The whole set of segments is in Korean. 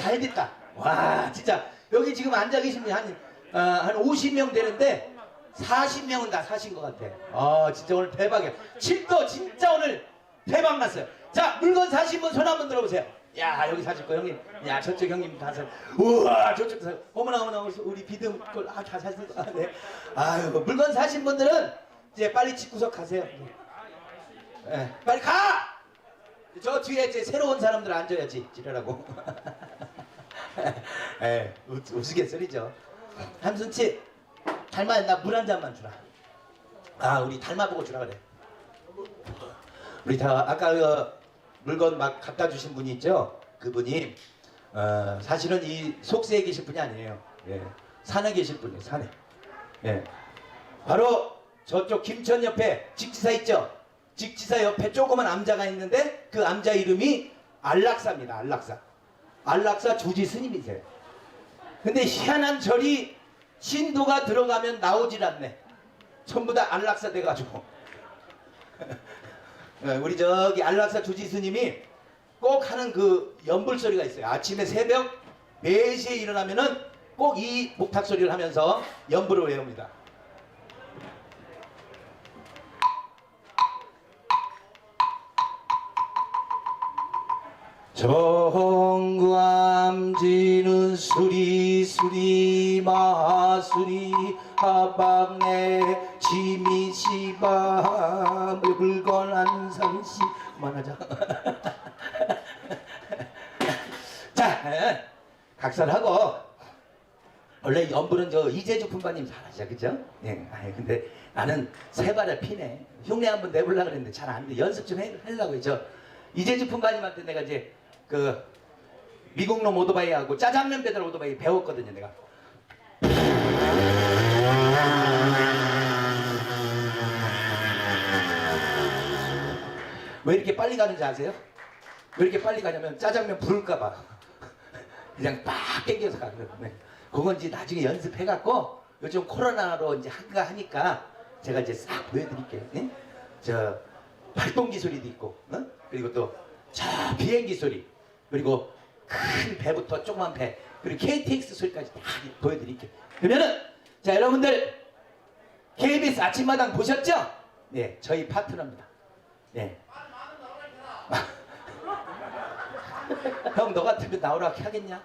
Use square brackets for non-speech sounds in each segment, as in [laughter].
잘 됐다. 와, 진짜 여기 지금 앉아 계신 분이 한, 어, 한 50명 되는데 40명은 다 사신 것 같아. 아, 진짜 오늘 대박이야. 칠도 진짜 오늘 대박 났어요. 자, 물건 사신 분 손 한번 들어보세요. 야, 여기 사실 거 형님. 야, 저쪽 형님 다 사. 우와, 저쪽 사. 어머나, 어머나, 우리 비듬 걸, 아, 다 사신 거. 아, 네. 아유, 물건 사신 분들은 이제 빨리 집구석 가세요. 예, 빨리 가! 저 뒤에 이제 새로운 사람들 앉아야지 지랄하고 [laughs] 에 우스갯소리죠. 함순치 달마 나물 한 잔만 주라. 아 우리 달마 보고 주라 그래. 우리 다 아까 그 물건 막 갖다 주신 분이 있죠? 그분이 어, 사실은 이 속세에 계실 분이 아니에요. 예, 산에 계실 분이에요 산에. 예. 바로 저쪽 김천 옆에 직지사 있죠? 직지사 옆에 조그만 암자가 있는데 그 암자 이름이 안락사입니다. 안락사. 안락사 주지 스님이세요. 근데 희한한 절이 신도가 들어가면 나오질 않네. 전부 다 안락사 돼가지고. 예, [laughs] 우리 저기 안락사 주지 스님이 꼭 하는 그 연불 소리가 있어요. 아침에 새벽 4시에 일어나면은 꼭 이 목탁 소리를 하면서 연불을 외웁니다. 정감지는 수리 수리 마수리 하방내 지미시바 물건 안상시. 그만하자. [laughs] 자 예, 각설하고. 원래 연불은 저 이재주 품바님 잘하시죠 그죠? 예, 아니 근데 나는 세 발을 피네. 흉내 한번 내보려고 그랬는데 잘 안 돼. 연습 좀 해, 하려고 했죠. 이재주 품바님한테 내가 이제 그 미국놈 오토바이하고 짜장면 배달 오토바이 배웠거든요 내가 왜 이렇게 빨리 가는지 아세요? 왜 이렇게 빨리 가냐면 짜장면 부를까봐 그냥 빡 땡겨서 가거든요 네. 그건 이제 나중에 연습해갖고 요즘 코로나로 이제 한가 하니까 제가 이제 싹 보여드릴게요 네? 저 발동 기술이도 있고 어? 그리고 또 저 비행기 소리 그리고 큰 배부터 조그만 배 그리고 KTX 소리까지 다 보여드릴게요 그러면은 자 여러분들 KBS 아침마당 보셨죠? 네 저희 파트너입니다 네. [laughs] 형 너 같으면 나오라 하겠냐?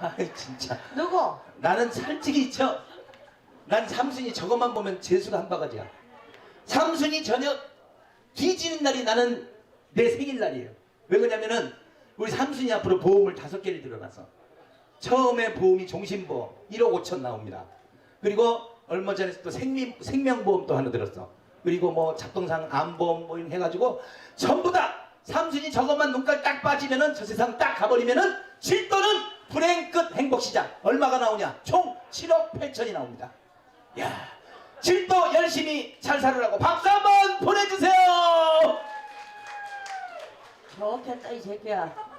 아이 진짜 누구? 나는 솔직히 있죠. 난 삼순이 저것만 보면 재수가 한 바가지야. 삼순이 저녁 뒤지는 날이 나는 내 생일날이에요. 왜 그러냐면은 우리 삼순이 앞으로 보험을 다섯 개를 들어놔서 처음에 보험이 종신보험 1억 5천 나옵니다. 그리고 얼마 전에 또 생명, 생명보험 또 하나 들었어. 그리고 뭐 잡동상 암보험 뭐 해가지고 전부 다 삼순이 저것만 눈깔 딱 빠지면은 저 세상 딱 가버리면은 질도는 불행 끝 행복시장 얼마가 나오냐? 총 7억 8천이 나옵니다. 야 질도 열심히 잘 살으라고 박수 한번 보내주세요! 좋겠다 이 새끼야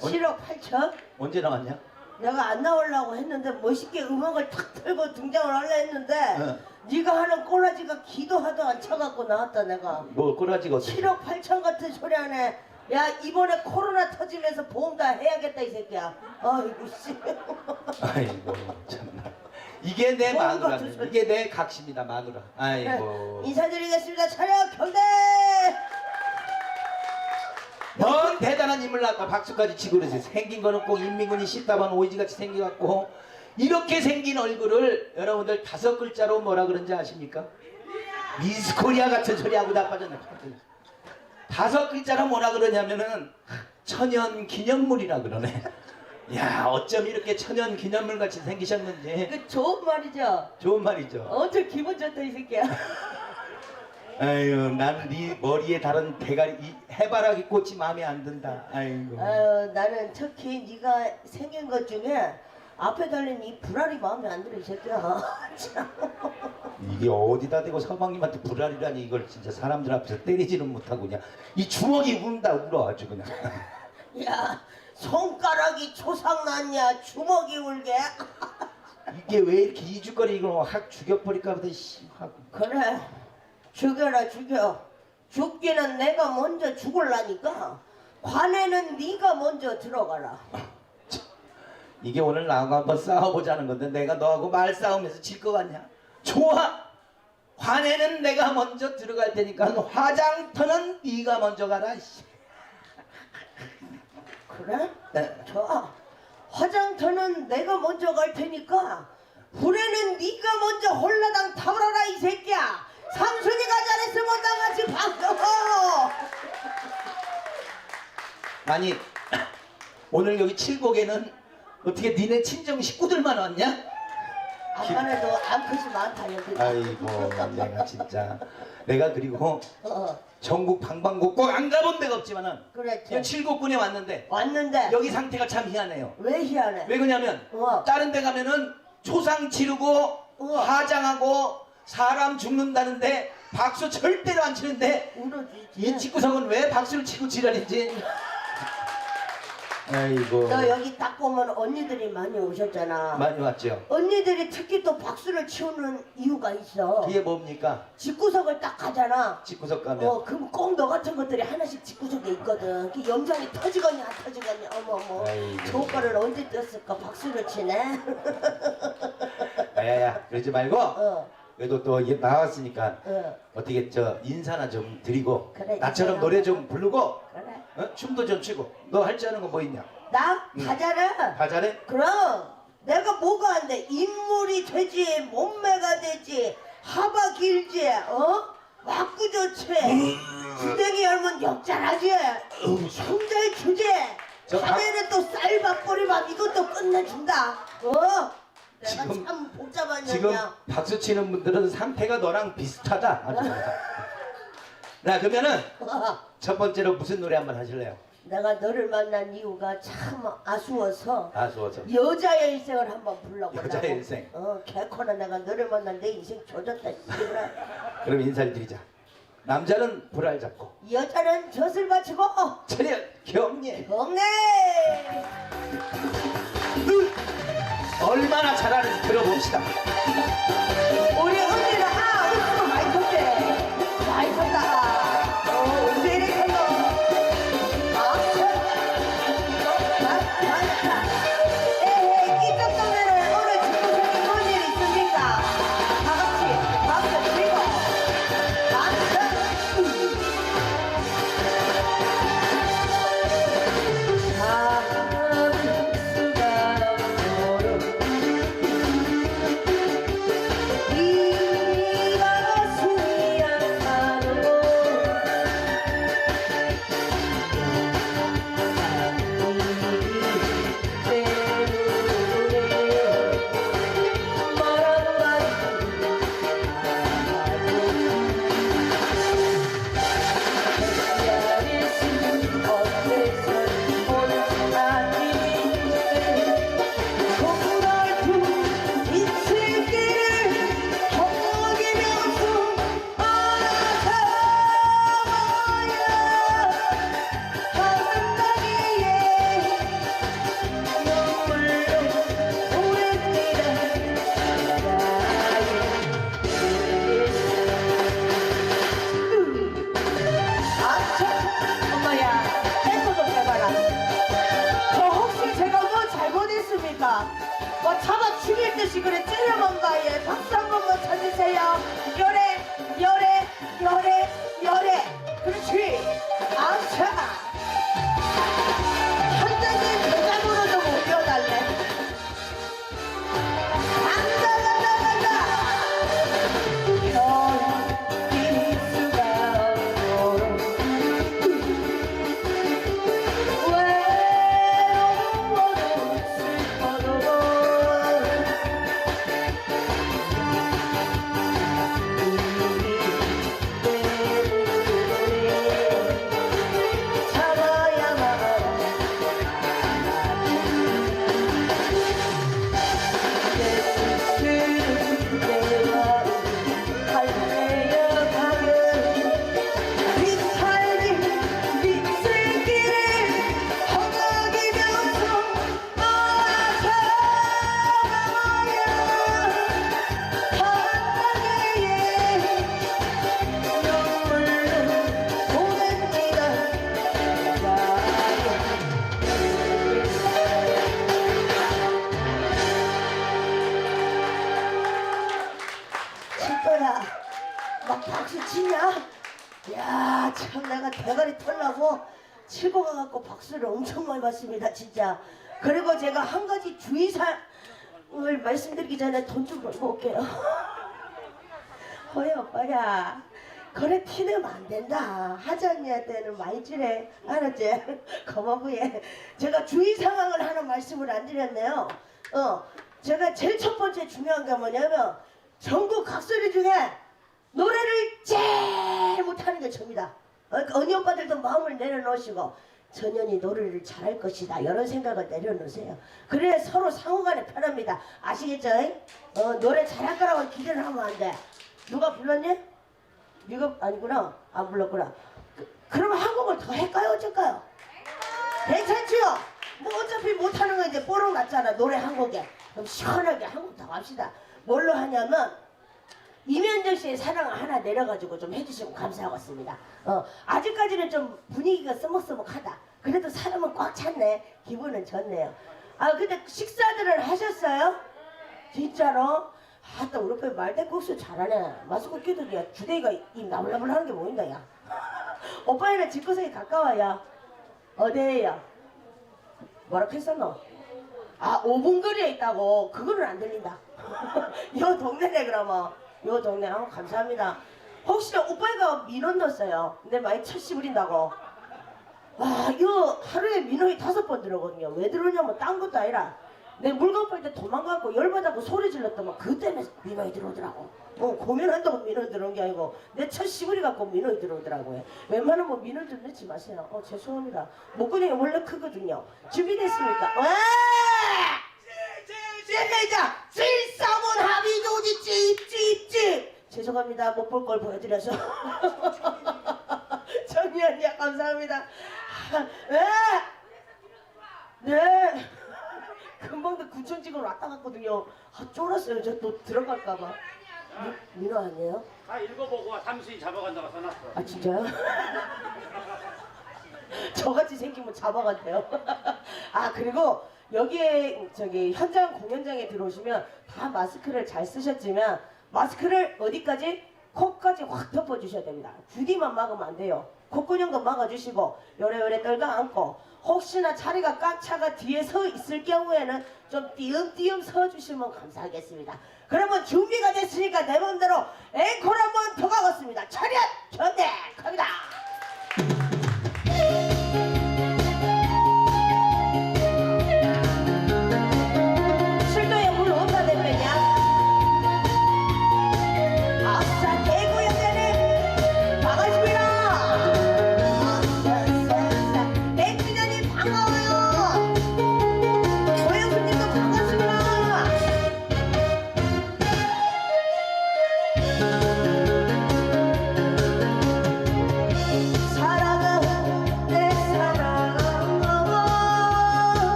7억 8천? 언제 나왔냐? 내가 안 나오려고 했는데 멋있게 음악을 탁 틀고 등장을 하려 했는데 응. 네가 하는 꼬라지가 기도하다가 쳐갖고 나왔다 내가. 뭐 꼬라지가 어떻게 7억 8천 같은 소리 하네 야 이번에 코로나 터지면서 보험 다 해야겠다 이 새끼야. 아이고 씨. 아이고 참나. 이게 내 마누라. 이게 내 각시입니다 마누라. 아이고. 네, 인사드리겠습니다. 차렷 경대 뭔 대단한 인물 나왔다 박수까지 치고 그러세요? 생긴 거는 꼭 인민군이 씻다만 오이지같이 생겨갖고. 이렇게 생긴 얼굴을 여러분들 다섯 글자로 뭐라 그런지 아십니까? 미스코리아 같은 소리 하고 나빠졌네. 다섯 글자로 뭐라 그러냐면은 천연 기념물이라 그러네. 야 어쩜 이렇게 천연 기념물 같이 생기셨는지. 그 좋은 말이죠? 좋은 말이죠. 어쩔 기분 좋다 이 새끼야. [laughs] 아유 나는 네 머리에 다른 대가리 이 해바라기 꽃이 마음에 안 든다. 아이고. 아유 나는 특히 네가 생긴 것 중에 앞에 달린 이 불알이 마음에 안 들어 이 새끼야. [laughs] 참. 이게 어디다 대고 서방님한테 불알이라니 이걸 진짜 사람들 앞에서 때리지는 못하고 그냥 이 주먹이 운다 울어 아주 그냥. [laughs] 야 손가락이 초상났냐 주먹이 울게. [laughs] 이게 왜 이렇게 이죽거리 이걸 확 죽여버릴까 보다 씨, 확. 그래. 죽여라 죽여 죽기는 내가 먼저 죽을라니까 관에는 네가 먼저 들어가라 이게 오늘 나하고 한번 싸워보자는 건데 내가 너하고 말싸움에서 질 것 같냐? 좋아. 화내는 내가 먼저 들어갈 테니까 화장터는 네가 먼저 가라. 씨. 그래? 네. 좋아. 화장터는 내가 먼저 갈 테니까 불에는 네가 먼저 홀라당 타버려라 이 새끼야. 삼순이가 잘했으면 나같이 반가워. 아니 오늘 여기 칠곡에는 어떻게 니네 친정 식구들만 왔냐? 아까에도 암컷이 많다 여기. 아이고 내가 진짜 내가 그리고 어, 어, 전국 방방곡곡 안 가본 데가 없지만은 그랬지. 이 칠곡군에 왔는데 왔는데 여기 상태가 참 희한해요. 왜 희한해? 왜 그러냐면 어. 다른 데 가면은 초상 치르고 우와. 화장하고 사람 죽는다는데 박수 절대로 안 치는데. 이 집구석은 왜 박수를 치고 지랄인지 아이고 너 여기 딱 보면 언니들이 많이 오셨잖아. 많이 왔죠 언니들이 특히 또 박수를 치우는 이유가 있어. 그게 뭡니까 집구석을 딱 가잖아. 집구석 가면 어, 그럼 꼭 너 같은 것들이 하나씩 집구석에 있거든. 그 염장이 터지거니 안 터지거니. 어머 어머. 아이고. 저 오빠를 언제 떴을까? 박수를 치네. [laughs] 야야야 그러지 말고 어, 그래도 또 이게 나왔으니까 어, 어떻게 저 인사나 좀 드리고 그래, 나처럼 노래 좀 부르고 그래. 어? 춤도 좀 추고 너 할 줄 아는 거 뭐 있냐 나 응. 가자라. 다 잘해? 그럼 내가 뭐가 안 돼? 인물이 되지, 몸매가 되지, 하바 길지, 어? 막구 좋지, 구덩이 열면 역잘하지, 손잘 주지, 저 가- 밤에는 또 쌀밥벌이밥 이것도 끝내준다, 어? 내가 지금- 참 복잡한 지금 년이야. 박수 치는 분들은 상태가 너랑 비슷하다 아주 [laughs] 좋다. 자 그러면은 첫 번째로 무슨 노래 한번 하실래요? 내가 너를 만난 이유가 참 아쉬워서 아쉬워서 여자의 일생을 한번 불러보려고. 여자의 일생. 어, 개코나 내가 너를 만난 내 인생 조졌다. 씨발. 그럼 인사를 드리자 남자는 불알 잡고 여자는 젖을 바치고 차렷 경례 경례 얼마나 잘하는지 들어봅시다 받습니다, 진짜. 그리고 제가 한 가지 주의사항을 말씀드리기 전에 돈 좀 벌고 올게요. 허야, 오빠야. 그래 티내면 안 된다. 하자니한테는 많이 지래. 알았지? [laughs] 고마부에. 제가 주의사항을 하나 말씀을 안 드렸네요. 어, 제가 제일 첫 번째 중요한 게 뭐냐면 전국 각소리 중에 노래를 제일 못하는 게 저입니다. 어, 그 언니 오빠들도 마음을 내려놓으시고 전연이 노래를 잘할 것이다 이런 생각을 내려놓으세요. 그래 서로 상호간에 편합니다. 아시겠죠? 어, 노래 잘할 거라고 기대를 하면 안 돼. 누가 불렀니? 네가 아니구나. 안 불렀구나. 그, 그럼 한 곡을 더 할까요? 어쩔까요? 괜찮지요? 뭐 어차피 못하는 거 이제 뽀록 났잖아 노래 한 곡에 그럼 시원하게 한곡 더 합시다 뭘로 하냐면 이면정 씨의 사랑을 하나 내려가지고 좀 해주시면 감사하겠습니다. 어, 아직까지는 좀 분위기가 서먹서먹하다. 그래도 사람은 꽉 찼네. 기분은 좋네요. 아 근데 식사들을 하셨어요? 진짜로? 아따 우리 오빠 말대국수 잘하네. 마스코 끼도 야. 주댕이가 입 나불나불 하는 게 뭐인가 야. [laughs] 오빠는 집구석이 가까워요. 어디에요? 뭐라고 했었노? 아 5분 거리에 있다고. 그거는 안 들린다. [laughs] 요 동네네 그러면 요 동네 아 감사합니다 혹시 오빠가 민원 넣었어요 근데 많이 철시 부린다고 와 이거 하루에 민원이 다섯 번 들어오거든요 왜 들어오냐면 딴 것도 아니라 내 물건 팔 때 도망가고 열받아고 소리 질렀더만 그 때문에 민원이 들어오더라고 어 고민한다고 민원 들어온 게 아니고 내 첫 시부리 갖고 민원이 들어오더라고요 웬만하면 뭐 민원 좀 넣지 마세요 어 죄송합니다 목걸이가 원래 크거든요 준비됐습니까? 와! 찔찔찔찔자 찔싸문 합의 조지 죄송합니다 못 볼 걸 보여드려서 [laughs] 정리언니야 감사합니다 네! 네 금방도 구청 직원 왔다 갔거든요 아 쫄았어요 저 또 들어갈까봐 미- 민호 아니에요? 다 읽어보고 삼수인 잡아간다고 써놨어. 아 진짜요? [laughs] 저같이 생기면 잡아간대요. [laughs] 아 그리고 여기에 저기 현장 공연장에 들어오시면 다 마스크를 잘 쓰셨지만 마스크를 어디까지 코까지 확 덮어주셔야 됩니다. 주디만 막으면 안 돼요. 콧구녕도 막아주시고 요래요래 떨가 안고 혹시나 자리가 꽉 차가 뒤에 서 있을 경우에는 좀 띄엄띄엄 서주시면 감사하겠습니다. 그러면 준비가 됐으니까 내 맘대로 앵콜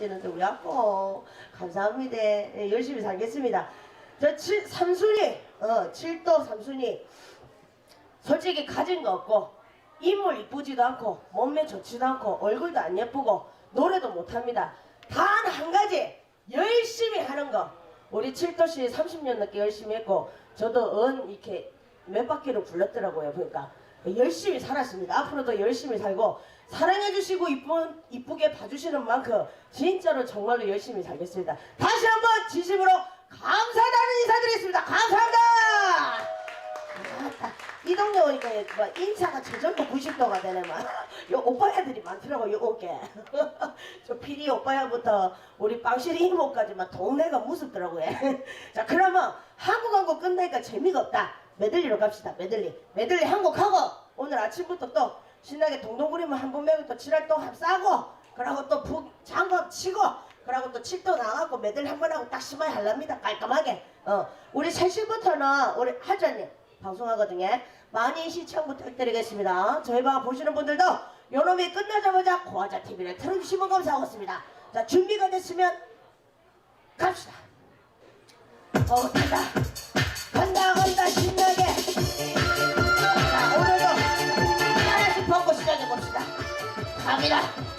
나빠지는데 왜 아까 감사합니다. 예, 열심히 살겠습니다. 저 칠, 삼순이, 어, 칠도 삼순이. 솔직히 가진 거 없고, 인물 이쁘지도 않고, 몸매 좋지도 않고, 얼굴도 안 예쁘고, 노래도 못합니다. 단 한 가지, 열심히 하는 거. 우리 칠도씨 30년 넘게 열심히 했고, 저도 은 이렇게 몇 바퀴를 굴렀더라고요. 그러니까 열심히 살았습니다. 앞으로도 열심히 살고 사랑해주시고 이쁘게 봐주시는 만큼 진짜로 정말로 열심히 살겠습니다. 다시 한번 진심으로 감사하다는 인사드리겠습니다. 감사합니다. 아따, 이 동네 오니까 뭐 인사가 저절로 90도가 되네 막. 요 오빠야들이 많더라고 요 어깨. [laughs] 저 피리 오빠야부터 우리 빵실이 이모까지 막 동네가 무섭더라고요. [laughs] 자 그러면 한국 한곡 끝나니까 재미가 없다. 메들리로 갑시다. 메들리. 메들리 한 곡 하고 오늘 아침부터 또 신나게 동동구리만 한번 매고 또 칠할 또 합싸고 그러고 또 북 장갑 치고 그러고 또 칠도 나가고 메들리 한 번 하고 딱 심하게 할랍니다. 깔끔하게. 어 우리 3시부터는 우리 하자님 방송하거든요. 많이 시청 부탁드리겠습니다. 저희 방 보시는 분들도 요놈이 끝나자마자 고화자 TV를 틀어주시면 감사하겠습니다. 자 준비가 됐으면 갑시다. 어 간다 간다 간다 신나 갑니다.